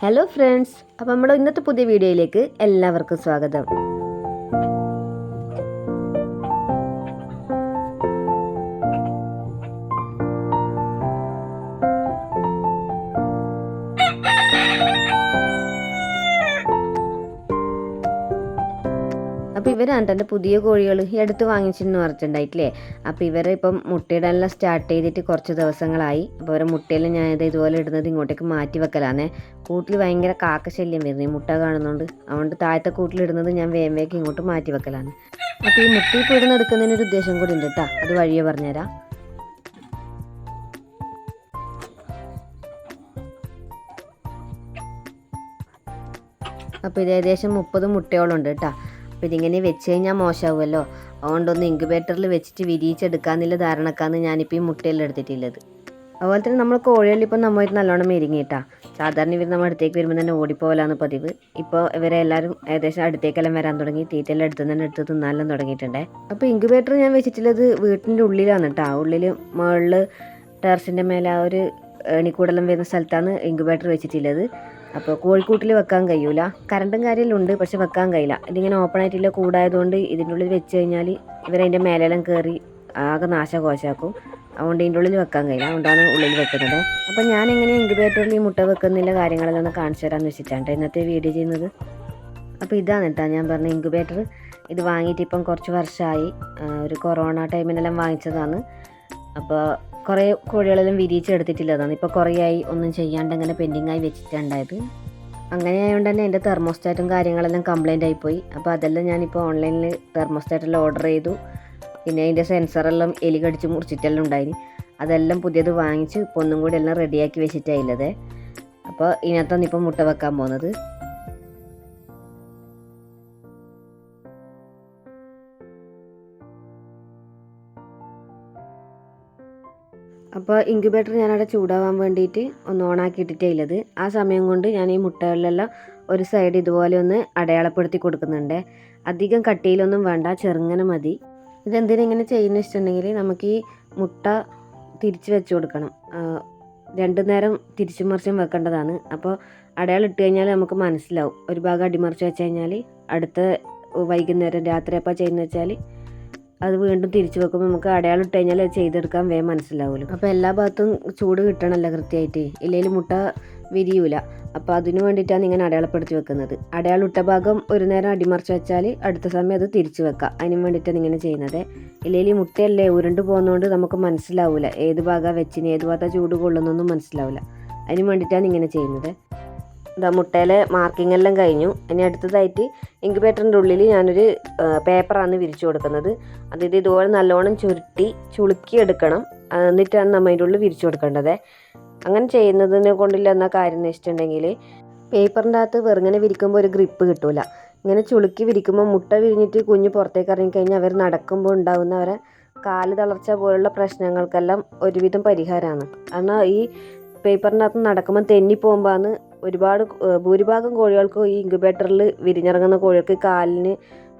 Hello friends അപ്പോൾ നമ്മുടെ ഇന്നത്തെ പുതിയ വീഡിയോയിലേക്ക് എല്ലാവർക്കും സ്വാഗതം. അപ്പോൾ ഇവരാണ് എന്റെ പുതിയ കോഴികൾ ഈ അടുത്ത് വാങ്ങിച്ചെന്ന് പറഞ്ഞിട്ടുണ്ടായിട്ടില്ലേ? അപ്പോൾ ഇവരെ ഇപ്പം മുട്ടയിടാനെല്ലാം സ്റ്റാർട്ട് ചെയ്തിട്ട് കുറച്ച് ദിവസങ്ങളായി. അപ്പോൾ ഇവരെ മുട്ടയെല്ലാം ഞാൻ ഇത് ഇതുപോലെ ഇടുന്നത് ഇങ്ങോട്ടേക്ക് മാറ്റി വെക്കലാന്നേ. കൂട്ടിൽ ഭയങ്കര കാക്ക ശല്യം വരുന്നത് ഈ മുട്ട കാണുന്നുണ്ട്. അതുകൊണ്ട് താഴത്തെ കൂട്ടിലിടുന്നത് ഞാൻ വേഗം ഇങ്ങോട്ട് മാറ്റി വെക്കലാണ് അപ്പോൾ ഈ മുട്ടയിൽ ഇടുന്ന എടുക്കുന്നതിനൊരു ഉദ്ദേശം കൂടി ഉണ്ട് കേട്ടോ അത് വഴിയെ പറഞ്ഞുതരാം. അപ്പോൾ ഇത് ഏകദേശം മുപ്പത് മുട്ടയോളം ഉണ്ട് കേട്ടോ അപ്പോൾ ഇതിങ്ങനെ വെച്ച് കഴിഞ്ഞാൽ മോശമാവുമല്ലോ അതുകൊണ്ടൊന്ന് ഇൻക്യുബേറ്ററിൽ വെച്ചിട്ട് വിരിയിച്ചെടുക്കാന്നുള്ള ധാരണക്കാന്ന് ഞാനിപ്പോൾ ഈ മുട്ടയെല്ലാം എടുത്തിട്ടുള്ളത്. അതുപോലെ തന്നെ നമ്മൾ കോഴികളിൽ ഇപ്പം നമ്മൾ നല്ലോണം മെരുങ്ങിയിട്ടാ. സാധാരണ ഇവർ നമ്മൾ അടുത്തേക്ക് വരുമ്പോൾ തന്നെ ഓടിപ്പോകലാണ് പതിവ്. ഇപ്പോൾ ഇവരെ എല്ലാവരും ഏകദേശം അടുത്തേക്കെല്ലാം വരാൻ തുടങ്ങി. തീറ്റയെല്ലാം എടുത്ത് തന്നെ എടുത്ത് തിന്നാനെല്ലാം തുടങ്ങിയിട്ടുണ്ടേ. അപ്പോൾ ഇൻക്യുബേറ്റർ ഞാൻ വെച്ചിട്ടുള്ളത് വീട്ടിന്റെ ഉള്ളിലാണ് കേട്ടോ ഉള്ളിൽ മുകളിൽ ടെറസിന്റെ മേലെ ആ ഒരു എണിക്കൂടെല്ലാം വരുന്ന സ്ഥലത്താണ് ഇൻക്യുബേറ്റർ വെച്ചിട്ടുള്ളത്. അപ്പോൾ കോഴിക്കൂട്ടിൽ വെക്കാൻ കഴിയൂല. കറണ്ടും കാര്യമെല്ലാം ഉണ്ട് പക്ഷെ വെക്കാൻ കഴിയില്ല. ഇതിങ്ങനെ ഓപ്പൺ ആയിട്ടുള്ള കൂടായതുകൊണ്ട് ഇതിന്റെ ഉള്ളിൽ വെച്ച് കഴിഞ്ഞാൽ ഇവരതിന്റെ മേലെല്ലാം കയറി ആകെ നാശകോശാക്കും. അതുകൊണ്ട് ഇതിന്റെ ഉള്ളിൽ വെക്കാൻ കഴിയില്ല. അതുകൊണ്ടാണ് ഉള്ളിൽ വെക്കുന്നത്. അപ്പോൾ ഞാൻ എങ്ങനെ ഇൻക്യുബേറ്ററിൽ ഈ മുട്ട വെക്കുന്നില്ല കാര്യങ്ങളെല്ലാം ഒന്ന് കാണിച്ചു തരാമെന്ന് വെച്ചിട്ടാണ് ഇന്നത്തെ വീഡിയോ ചെയ്യുന്നത്. അപ്പോൾ ഇതാണ് കേട്ടോ ഞാൻ പറഞ്ഞ ഇൻക്യുബേറ്റർ ഇത് വാങ്ങിയിട്ട് ഇപ്പം കുറച്ച് വർഷമായി ഒരു കൊറോണ ടൈമിനെല്ലാം വാങ്ങിച്ചതാണ്. അപ്പോൾ കുറേ കോഴികളെല്ലാം വിരിയിച്ചെടുത്തിട്ടില്ലതാണ് ഇപ്പോൾ കുറേയായി ഒന്നും ചെയ്യാണ്ട് അങ്ങനെ പെൻഡിങ്ങായി വെച്ചിട്ടുണ്ടായത് അങ്ങനെ ആയതുകൊണ്ട് തന്നെ എന്റെ തെർമോസ്റ്റാറ്റും കാര്യങ്ങളെല്ലാം കംപ്ലൈന്റ് ആയിപ്പോയി അപ്പോൾ അതെല്ലാം ഞാനിപ്പോൾ ഓൺലൈനിൽ തെർമോസ്റ്റാറ്റെല്ലാം ഓർഡർ ചെയ്തു. പിന്നെ അതിന്റെ സെൻസറെല്ലാം എലി കടിച്ച് മുറിച്ചിട്ടെല്ലാം ഉണ്ടായി അതെല്ലാം പുതിയത് വാങ്ങിച്ച് ഇപ്പോൾ ഒന്നും കൂടി എല്ലാം റെഡിയാക്കി വെച്ചിട്ടായില്ലതേ അപ്പോൾ ഇതിനകത്താണ് ഇപ്പോൾ മുട്ട വെക്കാൻ പോകുന്നത് അപ്പോൾ ഇൻക്യുബേറ്റർ ഞാനവിടെ ചൂടാവാൻ വേണ്ടിയിട്ട് ഒന്ന് ഓണാക്കി ഇട്ടിട്ടേ ഇല്ലത് ആ സമയം കൊണ്ട് ഞാൻ ഈ മുട്ടകളിലെല്ലാം ഒരു സൈഡ് ഇതുപോലെ ഒന്ന് അടയാളപ്പെടുത്തി കൊടുക്കുന്നുണ്ട്. അധികം കട്ടിയിലൊന്നും വേണ്ട ചെറുങ്ങനെ മതി. ഇതെന്തിനും ഇങ്ങനെ ചെയ്യുന്ന വെച്ചിട്ടുണ്ടെങ്കിൽ നമുക്ക് ഈ മുട്ട തിരിച്ച് വെച്ച് കൊടുക്കണം. രണ്ടു നേരം തിരിച്ചും മറിച്ചും വെക്കേണ്ടതാണ്. അപ്പോൾ അടയാളം ഇട്ട് കഴിഞ്ഞാൽ നമുക്ക് മനസ്സിലാവും. ഒരു ഭാഗം അടിമറിച്ച് വെച്ച് കഴിഞ്ഞാൽ അടുത്ത വൈകുന്നേരം രാത്രി എപ്പോൾ ചെയ്യുന്ന വെച്ചാൽ അത് വീണ്ടും തിരിച്ചു വെക്കുമ്പോൾ നമുക്ക് അടയാളം ഇട്ട് കഴിഞ്ഞാൽ അത് ചെയ്തെടുക്കാൻ വേഗം മനസ്സിലാവുമല്ലോ അപ്പോൾ എല്ലാ ഭാഗത്തും ചൂട് കിട്ടണമല്ലോ കൃത്യമായിട്ട് ഇല്ലെങ്കിൽ മുട്ട വിരിയൂല. അപ്പോൾ അതിനു വേണ്ടിയിട്ടാണ് ഇങ്ങനെ അടയാളപ്പെടുത്തി വെക്കുന്നത്. അടയാളം ഇട്ട ഭാഗം ഒരു നേരം അടിമറിച്ച് വെച്ചാൽ അടുത്ത സമയം അത് തിരിച്ചു വെക്കാം. അതിന് വേണ്ടിയിട്ടാണ് ഇങ്ങനെ ചെയ്യുന്നത്. ഇല്ലെങ്കിൽ മുട്ടയല്ലേ ഉരുണ്ട് പോകുന്നതുകൊണ്ട് നമുക്ക് മനസ്സിലാവില്ല ഏത് ഭാഗം വെച്ചിന് ഏത് ഭാഗത്താണ് ചൂട് കൊള്ളുന്നൊന്നും മനസ്സിലാവില്ല അതിന് വേണ്ടിയിട്ടാണ് ഇങ്ങനെ ചെയ്യുന്നത്. ഇതാ മുട്ടയിലെ മാർക്കിംഗ് എല്ലാം കഴിഞ്ഞു. ഇനി അടുത്തതായിട്ട് ഇൻക്യുബേറ്ററിന്റെ ഉള്ളിൽ ഞാനൊരു പേപ്പറാണ് വിരിച്ചു കൊടുക്കുന്നത്. അത് ഇത് ഇതുപോലെ നല്ലോണം ചുരുട്ടി ചുളുക്കി എടുക്കണം എന്നിട്ടാണ് നമ്മൾ അതിന്റെ ഉള്ളിൽ വിരിച്ചു കൊടുക്കേണ്ടത്. അങ്ങനെ ചെയ്യുന്നതിനെ കൊണ്ടില്ല എന്ന കാര്യം എന്ന് വെച്ചിട്ടുണ്ടെങ്കിൽ പേപ്പറിന്റെ അകത്ത് വെറുങ്ങനെ വിരിക്കുമ്പോൾ ഒരു ഗ്രിപ്പ് കിട്ടൂല. ഇങ്ങനെ ചുളുക്കി വിരിക്കുമ്പോൾ മുട്ട വിരിഞ്ഞിട്ട് കുഞ്ഞ് പുറത്തേക്ക് ഇറങ്ങിക്കഴിഞ്ഞാൽ അവർ നടക്കുമ്പോൾ ഉണ്ടാകുന്ന അവരെ കാൽ തളർച്ച പോലുള്ള പ്രശ്നങ്ങൾക്കെല്ലാം ഒരുവിധം പരിഹാരമാണ്. കാരണം ഈ പേപ്പറിന്റെ അകത്ത് നടക്കുമ്പോൾ തെന്നി പോകുമ്പോഴാണ് ഒരുപാട് ഭൂരിഭാഗം കോഴികൾക്കും ഈ ഇൻക്യുബേറ്ററിൽ വിരിഞ്ഞിറങ്ങുന്ന കോഴികൾക്ക് കാലിന്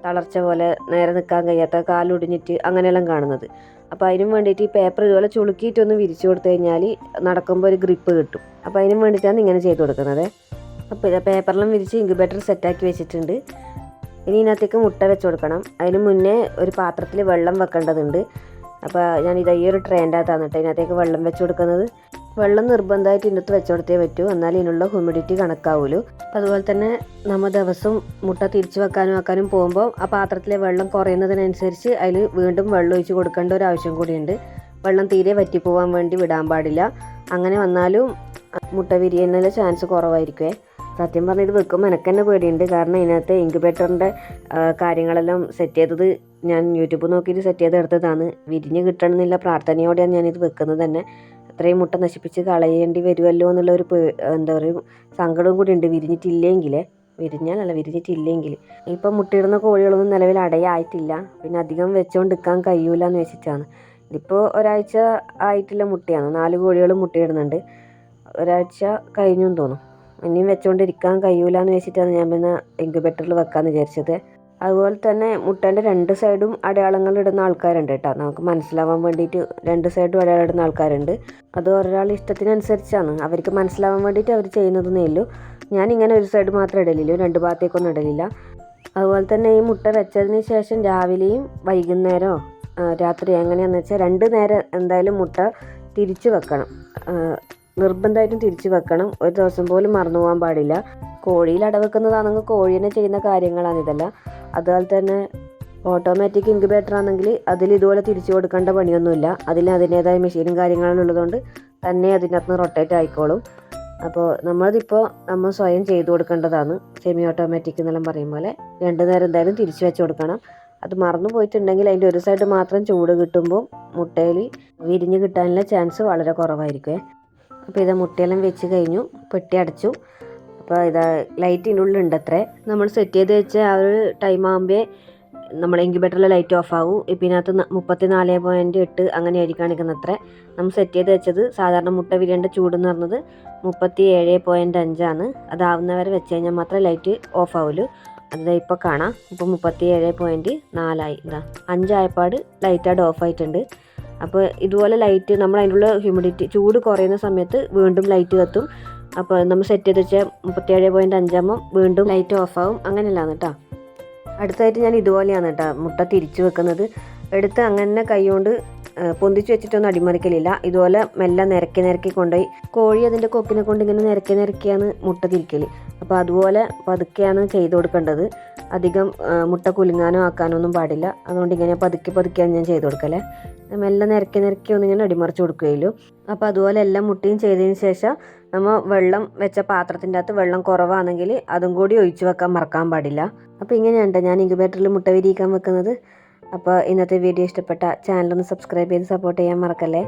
തളർച്ച പോലെ നേരെ നിൽക്കാൻ കഴിയാത്ത കാലൊടിഞ്ഞിട്ട് അങ്ങനെയെല്ലാം കാണുന്നത്. അപ്പോൾ അതിനും വേണ്ടിയിട്ട് ഈ പേപ്പർ ഇതുപോലെ ചുളുക്കിയിട്ടൊന്ന് വിരിച്ചു കൊടുത്തു കഴിഞ്ഞാൽ നടക്കുമ്പോൾ ഒരു ഗ്രിപ്പ് കിട്ടും. അപ്പോൾ അതിനും വേണ്ടിയിട്ടാണ് ഇങ്ങനെ ചെയ്ത് കൊടുക്കുന്നത്. അപ്പോൾ ഇത് പേപ്പറിലും വിരിച്ച് ഇൻക്യുബേറ്റർ സെറ്റാക്കി വെച്ചിട്ടുണ്ട്. ഇനി ഇതിനകത്തേക്ക് മുട്ട വെച്ച് കൊടുക്കണം. അതിന് മുന്നേ ഒരു പാത്രത്തിൽ വെള്ളം വെക്കേണ്ടതുണ്ട്. അപ്പോൾ ഞാൻ ഇത് ഈ ഒരു ട്രെയിന്റെ അകത്താണ് കേട്ടോ ഇതിനകത്തേക്ക് വെള്ളം വെച്ച് കൊടുക്കുന്നത്. വെള്ളം നിർബന്ധമായിട്ട് ഇതിനകത്ത് വെച്ചുകൊടുത്തേ പറ്റൂ. എന്നാൽ ഇതിനുള്ള ഹ്യൂമിഡിറ്റി അപ്പോൾ അതുപോലെ തന്നെ നമ്മൾ ദിവസം മുട്ട തിരിച്ചു വെക്കാനും ആക്കാനും പോകുമ്പോൾ ആ പാത്രത്തിലെ വെള്ളം കുറയുന്നതിനനുസരിച്ച് അതിൽ വീണ്ടും വെള്ളം ഒഴിച്ച് കൊടുക്കേണ്ട ഒരു ആവശ്യം കൂടിയുണ്ട്. വെള്ളം തീരെ വറ്റിപ്പോവാൻ വേണ്ടി വിടാൻ പാടില്ല. അങ്ങനെ വന്നാലും മുട്ട വിരിയുന്നതിന്റെ ചാൻസ് കുറവായിരിക്കുമേ സത്യം പറഞ്ഞാൽ ഇത് വെക്കുമ്പോൾ എനിക്ക് തന്നെ പേടിയുണ്ട്. കാരണം ഇതിനകത്ത് ഇൻക്യുബേറ്ററിന്റെ കാര്യങ്ങളെല്ലാം സെറ്റ് ചെയ്തത് ഞാൻ യൂട്യൂബ് നോക്കിയിട്ട് സെറ്റ് ചെയ്തെടുത്തതാണ്. വിരിഞ്ഞ് കിട്ടണമെന്നില്ല പ്രാർത്ഥനയോടെയാണ് ഞാനിത് വെക്കുന്നത് തന്നെ. അത്രയും മുട്ട നശിപ്പിച്ച് കളയേണ്ടി വരുമല്ലോ എന്നുള്ള ഒരു എന്താ പറയുക സങ്കടവും കൂടി ഉണ്ട്. വിരിഞ്ഞിട്ടില്ലെങ്കിൽ വിരിഞ്ഞാലല്ല വിരിഞ്ഞിട്ടില്ലെങ്കിൽ. ഇപ്പം മുട്ടയിടുന്ന കോഴികളൊന്നും നിലവിൽ അടയായിട്ടില്ല. പിന്നെ അധികം വെച്ചുകൊണ്ട് നിൽക്കാൻ കഴിയൂല എന്ന് വെച്ചിട്ടാണ് ഇതിപ്പോൾ ഒരാഴ്ച ആയിട്ടുള്ള മുട്ടയാണ്. നാല് കോഴികൾ മുട്ടയിടുന്നുണ്ട്. ഒരാഴ്ച കഴിഞ്ഞു തോന്നും ഇനിയും വെച്ചുകൊണ്ടിരിക്കാൻ കഴിയൂല എന്ന് വെച്ചിട്ടാണ് ഞാൻ പിന്നെ ഇൻക്യുബേറ്ററിൽ വെക്കാമെന്ന് വിചാരിച്ചത്. അതുപോലെ തന്നെ മുട്ടേന്റെ രണ്ട് സൈഡും അടയാളങ്ങൾ ഇടുന്ന ആൾക്കാരുണ്ട് കേട്ടോ. നമുക്ക് മനസ്സിലാവാൻ വേണ്ടിയിട്ട് രണ്ട് സൈഡും അടയാളം ഇടുന്ന ആൾക്കാരുണ്ട്. അത് ഒരാൾ ഇഷ്ടത്തിനനുസരിച്ചാണ്. അവർക്ക് മനസ്സിലാവാൻ വേണ്ടിയിട്ട് അവർ ചെയ്യുന്നതെന്നേ ഉള്ളൂ. ഇങ്ങനെ ഒരു സൈഡ് മാത്രം ഇടലില്ല. രണ്ട് ഭാഗത്തേക്കൊന്നും ഇടലില്ല. അതുപോലെ തന്നെ ഈ മുട്ട വെച്ചതിന് ശേഷം രാവിലെയും വൈകുന്നേരമോ രാത്രി എങ്ങനെയാണെന്ന് വെച്ചാൽ രണ്ട് നേരം എന്തായാലും മുട്ട തിരിച്ച് വെക്കണം. നിർബന്ധമായിട്ടും തിരിച്ചു വെക്കണം. ഒരു ദിവസം പോലും മറന്നു പോകാൻ പാടില്ല. കോഴിയിൽ അടവെക്കുന്നതാണെങ്കിൽ കോഴീനെ ചെയ്യുന്ന കാര്യങ്ങളാണ് ഇതെല്ലാം. അതുപോലെ തന്നെ ഓട്ടോമാറ്റിക് ഇൻക്യുബേറ്റർ ആണെങ്കിൽ അതിൽ ഇതുപോലെ തിരിച്ചു കൊടുക്കേണ്ട പണിയൊന്നുമില്ല. അതിൽ അതിന്റേതായ മെഷീനും കാര്യങ്ങളും ഉള്ളതുകൊണ്ട് തന്നെ അതിനകത്ത് റൊട്ടേറ്റ് ആയിക്കോളും. അപ്പോൾ നമ്മളതിപ്പോൾ നമ്മൾ സ്വയം ചെയ്തു കൊടുക്കേണ്ടതാണ്. സെമി ഓട്ടോമാറ്റിക് എന്നെല്ലാം പറയും പോലെ. രണ്ട് നേരം എന്തായാലും തിരിച്ചു വെച്ച് കൊടുക്കണം. അത് മറന്നു പോയിട്ടുണ്ടെങ്കിൽ അതിന്റെ ഒരു സൈഡ് മാത്രം ചൂട് കിട്ടുമ്പോൾ മുട്ടയിൽ വിരിഞ്ഞ് കിട്ടാനുള്ള ചാൻസ് വളരെ കുറവായിരിക്കും. അപ്പോൾ ഇത് മുട്ടയെല്ലാം വെച്ച് കഴിഞ്ഞു പെട്ടി അടച്ചു. അപ്പോൾ ഇതാ ലൈറ്റിന്റെ ഉള്ളിലുണ്ട് അത്രേ നമ്മൾ സെറ്റ് ചെയ്ത് വെച്ച ആ ഒരു ടൈം ആകുമ്പോൾ നമ്മൾ ഇൻക്യുബേറ്ററിലെ ലൈറ്റ് ഓഫ് ആവും. ഇപ്പം ഇതിനകത്ത് മുപ്പത്തി നാല് പോയിന്റ് എട്ട് അങ്ങനെ ആയിരിക്കും കാണിക്കുന്നത് അത്രേ നമ്മൾ സെറ്റ് ചെയ്ത് വെച്ചത് സാധാരണ മുട്ട വിരിയേണ്ട ചൂട് എന്ന് പറഞ്ഞത് മുപ്പത്തി ഏഴ് പോയിന്റ് അഞ്ചാണ് അതാവുന്നവരെ വെച്ച് കഴിഞ്ഞാൽ മാത്രമേ ലൈറ്റ് ഓഫ് ആവുള്ളൂ. അത് ഇപ്പോൾ കാണാം. ഇപ്പോൾ മുപ്പത്തി ഏഴ് പോയിന്റ് നാലായി ഇതാ അഞ്ചായപ്പാട് ലൈറ്റ് ഓഫ് ആയിട്ടുണ്ട്. അപ്പോൾ ഇതുപോലെ ലൈറ്റ് നമ്മൾ അതിനുള്ള ഹ്യൂമിഡിറ്റി ചൂട് കുറയുന്ന സമയത്ത് വീണ്ടും ലൈറ്റ് കത്തും. അപ്പോൾ നമ്മൾ സെറ്റ് ചെയ്ത് വെച്ചാൽ മുപ്പത്തേഴ് പോയിന്റ് അഞ്ചാകുമ്പോൾ വീണ്ടും ലൈറ്റ് ഓഫ് ആവും. അങ്ങനെയല്ലാന്ന് കേട്ടോ. അടുത്തായിട്ട് ഞാൻ ഇതുപോലെയാണ് കേട്ടോ മുട്ട തിരിച്ചു വെക്കുന്നത്. എടുത്ത് അങ്ങനെ കൈകൊണ്ട് പൊന്തിച്ച് വെച്ചിട്ടൊന്നും അടിമറിക്കലില്ല. ഇതുപോലെ മെല്ലെ നിരക്കി നിരക്കി കൊണ്ടുപോയി. കോഴി അതിന്റെ കൊക്കിനെ കൊണ്ട് ഇങ്ങനെ നിരക്കി നിരക്കിയാണ് മുട്ട തിരിക്കൽ അപ്പോൾ അതുപോലെ പതുക്കെയാണ് ചെയ്ത് കൊടുക്കേണ്ടത്. അധികം മുട്ട കുലുങ്ങാനോ ആക്കാനോ ഒന്നും പാടില്ല. അതുകൊണ്ട് ഇങ്ങനെ പതുക്കി പതുക്കിയാണ് ഞാൻ ചെയ്ത് കൊടുക്കലേ. മെല്ലെ നിരക്കി നിരക്കി ഒന്ന് ഇങ്ങനെ അടിമറിച്ച് കൊടുക്കുകയുള്ളൂ. അപ്പോൾ അതുപോലെ എല്ലാം മുട്ടയും ചെയ്തതിന് ശേഷം നമ്മൾ വെള്ളം വെച്ച പാത്രത്തിന്റെ അകത്ത് വെള്ളം കുറവാണെങ്കിൽ അതും കൂടി ഒഴിച്ചു വെക്കാൻ മറക്കാൻ പാടില്ല. അപ്പോൾ ഇങ്ങനെയുണ്ട് ഞാൻ ഇൻക്യുബേറ്ററിൽ മുട്ട വിരിയിക്കാൻ വെക്കുന്നത്. അപ്പോൾ ഇന്നത്തെ വീഡിയോ ഇഷ്ടപ്പെട്ട ചാനലൊന്ന് സബ്സ്ക്രൈബ് ചെയ്ത് സപ്പോർട്ട് ചെയ്യാൻ മറക്കല്ലേ?